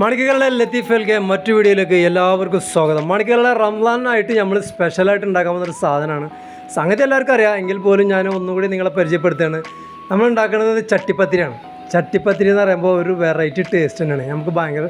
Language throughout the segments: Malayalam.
മണിക്കുകളുടെ ലത്തീഫൽക്കെ മറ്റു വീഡിയോയിലേക്ക് എല്ലാവർക്കും സ്വാഗതം. മണിക്കുകളുടെ റംസാനായിട്ട് നമ്മൾ സ്പെഷ്യലായിട്ട് ഉണ്ടാക്കാൻ പോകുന്ന ഒരു സാധനമാണ്. സംഗതി എല്ലാവർക്കും അറിയാം. എങ്കിൽ പോലും ഞാൻ ഒന്നുകൂടി നിങ്ങളെ പരിചയപ്പെടുത്തുകയാണ്. നമ്മൾ ഉണ്ടാക്കുന്നത് ചട്ടിപ്പത്തിരിയാണ്. ചട്ടിപ്പത്തിരി എന്ന് പറയുമ്പോൾ ഒരു വെറൈറ്റി ടേസ്റ്റ് തന്നെയാണ്. നമുക്ക് ഭയങ്കര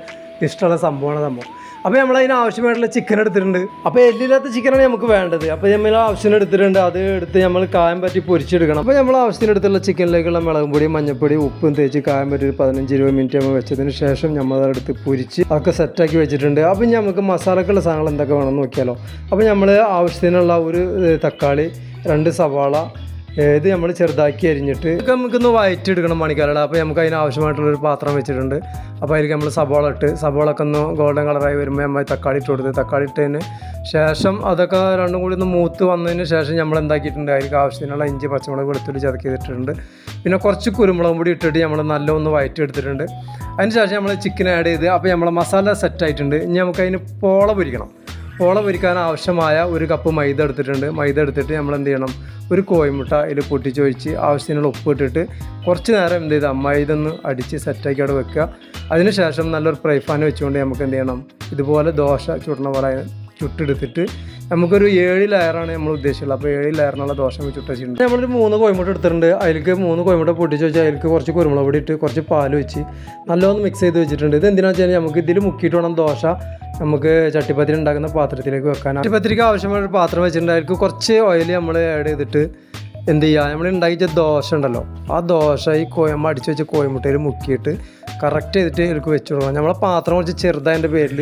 ഇഷ്ടമുള്ള സംഭവമാണ് സംഭവം അപ്പോൾ നമ്മൾ അതിന് ആവശ്യമായിട്ടുള്ള ചിക്കൻ എടുത്തിട്ടുണ്ട്. അപ്പോൾ എല്ലില്ലാത്ത ചിക്കനാണ് നമുക്ക് വേണ്ടത്. അപ്പോൾ നമ്മൾ ആവശ്യത്തിന് എടുത്തിട്ടുണ്ട്. അത് എടുത്ത് നമ്മൾ കായം പറ്റി പൊരിച്ചെടുക്കണം. അപ്പോൾ നമ്മൾ ആവശ്യത്തിന് എടുത്തുള്ള ചിക്കനിലേക്കുള്ള മുളകും പൊടി മഞ്ഞപ്പൊടി ഉപ്പും തേച്ച് കായം പറ്റി ഒരു പതിനഞ്ച് ഇരുപത് മിനിറ്റ് നമ്മൾ വെച്ചതിന് ശേഷം നമ്മൾ അതെടുത്ത് പൊരിച്ച് അതൊക്കെ സെറ്റാക്കി വെച്ചിട്ടുണ്ട്. അപ്പോൾ ഇനി നമുക്ക് മസാലക്കുള്ള സാധനങ്ങൾ എന്തൊക്കെ വേണമെന്ന് നോക്കിയാലോ. അപ്പോൾ നമ്മൾ ആവശ്യത്തിനുള്ള ഒരു തക്കാളി രണ്ട് സവാള ഇത് നമ്മൾ ചെറുതാക്കി അരിഞ്ഞിട്ട് നമുക്കൊന്ന് വയറ്റെടുക്കണം മണിക്കാലട അപ്പോൾ നമുക്ക് അതിന് ആവശ്യമായിട്ടുള്ളൊരു പാത്രം വെച്ചിട്ടുണ്ട്. അപ്പോൾ അതിലേക്ക് നമ്മൾ സബോള ഇട്ട് സബോള ഒക്കെ ഒന്ന് ഗോൾഡൻ കളറായി വരുമ്പോൾ നമ്മൾ തക്കാളി ഇട്ട് കൊടുത്ത്. തക്കാളി ഇട്ടതിന് ശേഷം അതൊക്കെ രണ്ടും കൂടി ഒന്ന് മൂത്ത് വന്നതിന് ശേഷം നമ്മൾ എന്താക്കിയിട്ടുണ്ട്? അതിലേക്ക് ആവശ്യത്തിനുള്ള ഇഞ്ചി പച്ചമുളക് വെളുത്തുള്ളി ചതക്കി ചെയ്തിട്ടുണ്ട്. പിന്നെ കുറച്ച് കുരുമുളകും കൂടി ഇട്ടിട്ട് നമ്മൾ നല്ല ഒന്ന് വയറ്റെടുത്തിട്ടുണ്ട് അതിന് ശേഷം നമ്മൾ ചിക്കൻ ആഡ് ചെയ്ത് അപ്പോൾ നമ്മളെ മസാല സെറ്റ് ആയിട്ടുണ്ട്. ഇനി നമുക്ക് അതിന് പോള പൊരിക്കണം. പോള പൊരിക്കാൻ ആവശ്യമായ ഒരു കപ്പ് മൈദ എടുത്തിട്ടുണ്ട്. മൈദ എടുത്തിട്ട് നമ്മൾ എന്ത് ചെയ്യണം? ഒരു കോയിമുട്ട ഇതിൽ പൊട്ടിച്ചൊഴിച്ച് ആവശ്യത്തിനുള്ള ഉപ്പ് ഇട്ടിട്ട് കുറച്ച് നേരം എന്ത് ചെയ്താൽ മൈദ ഇതൊന്ന് അടിച്ച് സെറ്റാക്കി അവിടെ വെക്കുക. അതിനുശേഷം നല്ലൊരു ഫ്രൈ പാൻ വെച്ചുകൊണ്ട് നമുക്ക് എന്ത് ചെയ്യണം? ഇതുപോലെ ദോശ ചുടണ പോലെ ചുട്ടെടുത്തിട്ട് നമുക്കൊരു ഏഴ് ലെയറാണ് നമ്മൾ ഉദ്ദേശിച്ചുള്ളത്. അപ്പോൾ ഏഴ് ലെയറിനുള്ള ദോശ വെച്ചിട്ട് ചുട്ട് വെച്ചിട്ടുണ്ട്. നമ്മളൊരു മൂന്ന് കോഴിമുട്ട എടുത്തിട്ടുണ്ട്. അതിലേക്ക് മൂന്ന് കോഴിമുട്ട പൊട്ടിച്ച് വെച്ചാൽ അതിലേക്ക് കുറച്ച് കുരുമുളക് പൊടി ഇട്ട് കുറച്ച് പാൽ വെച്ച് നല്ലോണം മിക്സ് ചെയ്ത് വെച്ചിട്ടുണ്ട്. ഇത് എന്തിനാണെന്ന് വെച്ചാൽ നമുക്ക് ഇതിൽ മുക്കിയിട്ട് വേണം ദോശ നമുക്ക് ചട്ടിപ്പത്തിരി ഉണ്ടാക്കുന്ന പാത്രത്തിലേക്ക് വെക്കാൻ. ചട്ടിപ്പത്തിരിക്ക് ആവശ്യമായ ഒരു പാത്രം വെച്ചിട്ടുണ്ട്. അതിലേക്ക് കുറച്ച് ഓയിൽ നമ്മൾ ആഡ് ചെയ്തിട്ട് എന്ത് ചെയ്യുക നമ്മൾ ഉണ്ടാക്കിച്ച ദോശ ഉണ്ടല്ലോ ആ ദോശ ഈ കോയമ്മ അടിച്ച് വെച്ച് കോയമുട്ടയിൽ മുക്കിയിട്ട് കറക്റ്റ് ചെയ്തിട്ട് എനിക്ക് വെച്ച് കൊടുക്കണം. നമ്മളെ പാത്രം കുറച്ച് ചെറുതായതിന്റെ പേരിൽ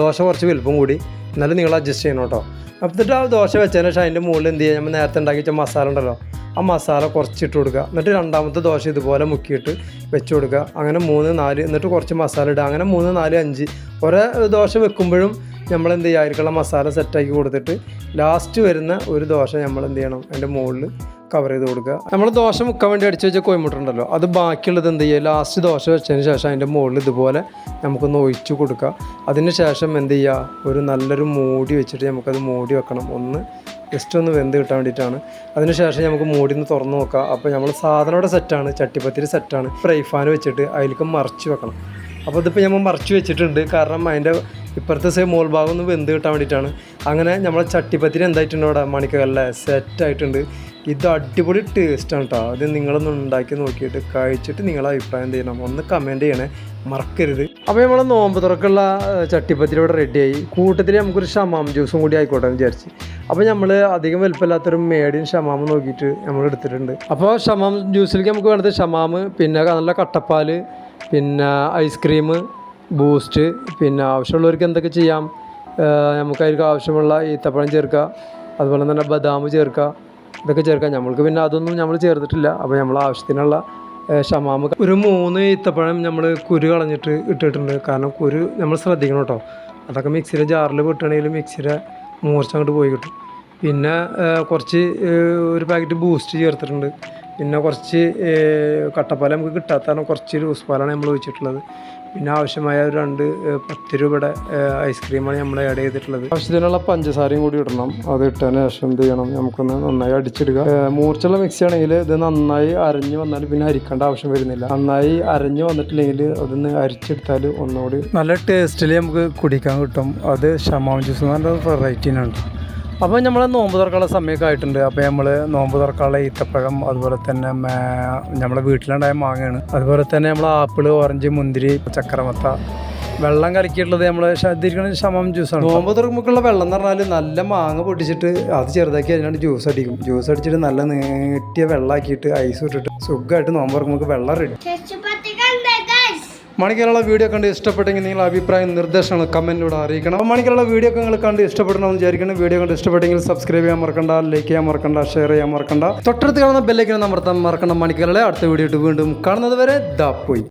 ദോശ കുറച്ച് വലുപ്പം കൂടി എന്നാലും നിങ്ങൾ അഡ്ജസ്റ്റ് ചെയ്യണം കേട്ടോ. എന്നിട്ട് ആ ദോശ വെച്ചതിന് ശേഷം അതിന്റെ മുകളിൽ എന്ത് ചെയ്യുക? നമ്മൾ നേരത്തെ ഉണ്ടാക്കി വെച്ച മസാല ഉണ്ടല്ലോ. ആ മസാല കുറച്ചിട്ട് കൊടുക്കുക. എന്നിട്ട് രണ്ടാമത്തെ ദോശ ഇതുപോലെ മുക്കിയിട്ട് വെച്ച് കൊടുക്കുക. അങ്ങനെ മൂന്ന് നാല് എന്നിട്ട് കുറച്ച് മസാല ഇടുക. അങ്ങനെ മൂന്ന് നാല് അഞ്ച്. ഒരേ ദോശ വെക്കുമ്പോഴും നമ്മൾ എന്ത് ചെയ്യുക? അതിലേക്കുള്ള മസാല സെറ്റാക്കി കൊടുത്തിട്ട് ലാസ്റ്റ് വരുന്ന ഒരു ദോശ നമ്മൾ എന്ത് ചെയ്യണം? അതിന്റെ മുകളിൽ കവർ ചെയ്ത് കൊടുക്കുക. നമ്മൾ ദോശ മുക്കാൻ വേണ്ടി അടിച്ച് വെച്ച കോയിമുട്ടുണ്ടല്ലോ അത് ബാക്കിയുള്ളത് എന്ത് ചെയ്യുക? ലാസ്റ്റ് ദോശ വെച്ചതിന് ശേഷം അതിന്റെ മുകളിൽ ഇതുപോലെ നമുക്കൊന്ന് ഒഴിച്ചു കൊടുക്കുക. അതിന് ശേഷം എന്ത് ചെയ്യുക? ഒരു നല്ലൊരു മൂടി വെച്ചിട്ട് നമുക്കത് മൂടി വെക്കണം. ഒന്ന് ജസ്റ്റ് ഒന്ന് വെന്ത് കിട്ടാൻ വേണ്ടിയിട്ടാണ്. അതിന് ശേഷം നമുക്ക് മൂടി ഒന്ന് തുറന്ന് നോക്കാം. അപ്പോൾ നമ്മൾ സാധനം ഇവിടെ സെറ്റാണ് ചട്ടിപ്പത്തിരി സെറ്റാണ് ഫ്രൈ ഫാൻ വെച്ചിട്ട് അതിലേക്ക് മറിച്ച് വെക്കണം. അപ്പോൾ ഇതിപ്പോൾ നമ്മൾ മറിച്ച് വെച്ചിട്ടുണ്ട്. കാരണം അതിന്റെ ഇപ്പുറത്തെ സൈഡ് മോൾ ഭാഗം ഒന്ന് വെന്ത് കിട്ടാൻ വേണ്ടിയിട്ടാണ്. അങ്ങനെ നമ്മളെ ചട്ടിപ്പത്തിരി എന്തായിട്ടുണ്ട് അവിടെ? മണിക്കല്ലേ സെറ്റായിട്ടുണ്ട് ഇത് അടിപൊളി ടേസ്റ്റാണ് കേട്ടോ അത് നിങ്ങളൊന്ന് ഉണ്ടാക്കി നോക്കിയിട്ട് കഴിച്ചിട്ട് നിങ്ങളെ അഭിപ്രായം ചെയ്യണം? ഒന്ന് കമന്റ് ചെയ്യണേ. മറക്കരുത്. അപ്പോൾ നമ്മളെ നോമ്പ് തുറക്കുള്ള ചട്ടിപ്പത്തിരി ഇവിടെ റെഡിയായി കൂട്ടത്തിൽ നമുക്കൊരു ഷമാം ജ്യൂസും കൂടി ആയിക്കോട്ടെ എന്ന് വിചാരിച്ച്. അപ്പോൾ നമ്മൾ അധികം വലുപ്പമില്ലാത്തൊരു മേടിയും ഷമാം നോക്കിയിട്ട് നമ്മൾ എടുത്തിട്ടുണ്ട്. അപ്പോൾ ഷമാം ജ്യൂസിലേക്ക് നമുക്ക് വേണ്ടത് ഷമാം പിന്നെ നല്ല കട്ടപ്പാൽ പിന്നെ ഐസ്ക്രീം ബൂസ്റ്റ് പിന്നെ ആവശ്യമുള്ളവർക്ക് എന്തൊക്കെ ചെയ്യാം? നമുക്ക് ആവശ്യമുള്ള ഈത്തപ്പഴം ചേർക്കുക അതുപോലെ തന്നെ ബദാം ചേർക്കുക ഇതൊക്കെ ചേർക്കാം നമ്മൾക്ക് പിന്നെ അതൊന്നും നമ്മൾ ചേർത്തിട്ടില്ല. അപ്പോൾ നമ്മൾ ആവശ്യത്തിനുള്ള ഷമാമ ഒരു മൂന്ന് ഈത്തപ്പഴം നമ്മൾ കുരു കളഞ്ഞിട്ട് ഇട്ടിട്ടുണ്ട്. കാരണം കുരു നമ്മൾ ശ്രദ്ധിക്കണം കേട്ടോ അതൊക്കെ മിക്സിയുടെ ജാറിൽ വിട്ടുകയാണെങ്കിൽ മിക്സിയുടെ മൂർച്ച അങ്ങോട്ട് പോയി കിട്ടും. പിന്നെ കുറച്ച് ഒരു പാക്കറ്റ് ബൂസ്റ്റ് ചേർത്തിട്ടുണ്ട്. പിന്നെ കുറച്ച് കട്ടപ്പാല നമുക്ക് കിട്ടാത്ത കാരണം കുറച്ച് ലൂസ് പാലാണ് നമ്മൾ ഒഴിച്ചിട്ടുള്ളത്. പിന്നെ ആവശ്യമായ ഒരു രണ്ട് പത്ത് രൂപയുടെ ഐസ്ക്രീമാണ് നമ്മൾ ആഡ് ചെയ്തിട്ടുള്ളത്. ആവശ്യത്തിനുള്ള പഞ്ചസാരയും കൂടി ഇടണം. അത് ഇട്ടതിന് ശേഷം എന്ത് ചെയ്യണം? നമുക്കൊന്ന് നന്നായി അടിച്ചിടുക. മൂർച്ചുള്ള മൂർച്ചയുള്ള മിക്സി ആണെങ്കിൽ ഇത് നന്നായി അരഞ്ഞു വന്നാൽ പിന്നെ അരിക്കേണ്ട ആവശ്യം വരുന്നില്ല. നന്നായി അരഞ്ഞു വന്നിട്ടില്ലെങ്കിൽ അതൊന്ന് അരിച്ചെടുത്താൽ ഒന്നുകൂടി നല്ല ടേസ്റ്റിൽ നമുക്ക് കുടിക്കാൻ കിട്ടും. അത് ഷമാം ജ്യൂസ് എന്ന് പറഞ്ഞ വെറൈറ്റിനാണ് അപ്പോൾ നമ്മൾ നോമ്പ് തുറക്കാനുള്ള സമയമൊക്കെ ആയിട്ടുണ്ട്. അപ്പോൾ നമ്മൾ നോമ്പ് തുറക്കാനുള്ള ഈത്തപ്പഴം അതുപോലെ തന്നെ മേ- നമ്മളെ വീട്ടിലുണ്ടായ മാങ്ങയാണ്. അതുപോലെ തന്നെ നമ്മൾ ആപ്പിൾ ഓറഞ്ച് മുന്തിരി ചക്കരമത്ത വെള്ളം കലക്കിയിട്ടുള്ളത് നമ്മൾ ശ്രദ്ധിക്കണ ശമം ജ്യൂസാണ് നോമ്പ് തുറക്കുമ്പോഴുള്ള വെള്ളം എന്ന് പറഞ്ഞാൽ നല്ല മാങ്ങ പൊട്ടിച്ചിട്ട് അത് ചെറുതാക്കി അതിനാണ് ജ്യൂസ് അടിക്കും. ജ്യൂസ് അടിച്ചിട്ട് നല്ല നീട്ടിയ വെള്ളമാക്കിയിട്ട് ഐസ് ഇട്ടിട്ട് സുഖമായിട്ട് നോമ്പ് തുറക്കുമ്പോൾ വെള്ളം റെഡി മണിക്കലുള്ള വീഡിയോ കണ്ട് ഇഷ്ടപ്പെട്ടെങ്കിൽ നിങ്ങൾ അഭിപ്രായം നിർദ്ദേശങ്ങൾ കമന്റിലൂടെ അറിയിക്കണം. അപ്പോൾ മണിക്കലുള്ള വീഡിയോ നിങ്ങൾ കണ്ട് ഇഷ്ടപ്പെടണമെന്ന് വിചാരിക്കണം വീഡിയോ കണ്ട് ഇഷ്ടപ്പെട്ടെങ്കിൽ സബ്സ്ക്രൈബ് ചെയ്യാൻ മറക്കണ്ട ലൈക്ക് ചെയ്യാൻ മറക്കണ്ട ഷെയർ ചെയ്യാൻ മറക്കണ്ട. തൊട്ടടുത്ത് കാണുന്ന ബെല്ലൈക്കൻ അമർത്താൻ മറക്കണം മണിക്കലുള്ള അടുത്ത വീഡിയോ വീണ്ടും കാണുന്നത് വരെ ദാ പോയി.